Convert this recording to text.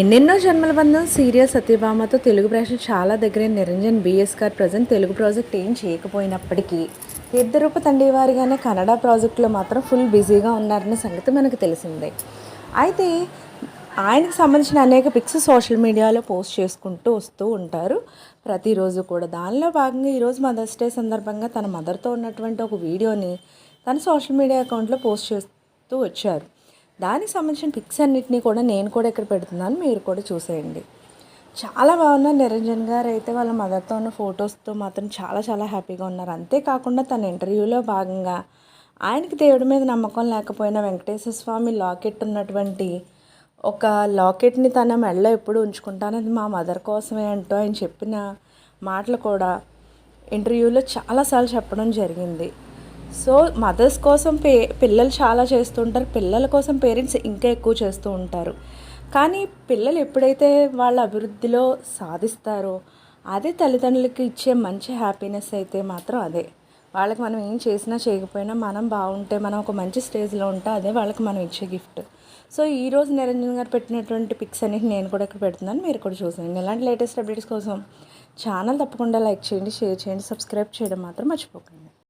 ఎన్నెన్నో జన్మల బంధం సీరియల్ సత్యభామతో తెలుగు ప్రేక్షకులు చాలా దగ్గర నిరంజన్ బిఎస్ గారు ప్రజెంట్ తెలుగు ప్రాజెక్ట్ ఏం చేయకపోయినప్పటికీ ఇద్దరుపు తండ్రి వారిగానే కన్నడ ప్రాజెక్టులో మాత్రం ఫుల్ బిజీగా ఉన్నారన్న సంగతి మనకు తెలిసిందే. అయితే ఆయనకు సంబంధించిన అనేక పిక్స్ సోషల్ మీడియాలో పోస్ట్ చేసుకుంటూ వస్తూ ఉంటారు. ప్రతిరోజు కూడా దానిలో భాగంగా ఈరోజు మదర్స్ డే సందర్భంగా తన మదర్తో ఉన్నటువంటి ఒక వీడియోని తన సోషల్ మీడియా అకౌంట్లో పోస్ట్ చేస్తూ వచ్చారు. దానికి సంబంధించిన పిక్స్ అన్నిటినీ కూడా నేను కూడా ఇక్కడ పెడుతున్నాను. మీరు కూడా చూసేయండి. చాలా బాగున్నారు. నిరంజన్ గారు అయితే వాళ్ళ మదర్తో ఉన్న ఫొటోస్తో మాత్రం చాలా చాలా హ్యాపీగా ఉన్నారు. అంతేకాకుండా తన ఇంటర్వ్యూలో భాగంగా ఆయనకి దేవుడి మీద నమ్మకం లేకపోయినా వెంకటేశ్వర స్వామి లాకెట్ ఉన్నటువంటి ఒక లాకెట్ని తన మెడలో ఎప్పుడు ఉంచుకుంటానని మా మదర్ కోసమే అంటూ ఆయన చెప్పిన మాటలు కూడా ఇంటర్వ్యూలో చాలాసార్లు చెప్పడం జరిగింది. సో మదర్స్ కోసం పే పిల్లలు చాలా చేస్తుంటారు. పిల్లల కోసం పేరెంట్స్ ఇంకా ఎక్కువ చేస్తూ ఉంటారు. కానీ పిల్లలు ఎప్పుడైతే వాళ్ళ అభివృద్ధిలో సాధిస్తారో అదే తల్లిదండ్రులకి ఇచ్చే మంచి హ్యాపీనెస్ అయితే మాత్రం అదే. వాళ్ళకి మనం ఏం చేసినా చేయకపోయినా మనం బాగుంటే మనం ఒక మంచి స్టేజ్లో ఉంటే అదే వాళ్ళకి మనం ఇచ్చే గిఫ్ట్ సో ఈ రోజు నిరంజన్ గారు పెట్టినటువంటి పిక్స్ అనేవి నేను కూడా ఇక్కడ పెడుతున్నాను. మీరు కూడా చూసండి ఇలాంటి లేటెస్ట్ అప్డేట్స్ కోసం ఛానల్ తప్పకుండా లైక్ చేయండి షేర్ చేయండి సబ్స్క్రైబ్ చేయడం మాత్రం మర్చిపోకండి.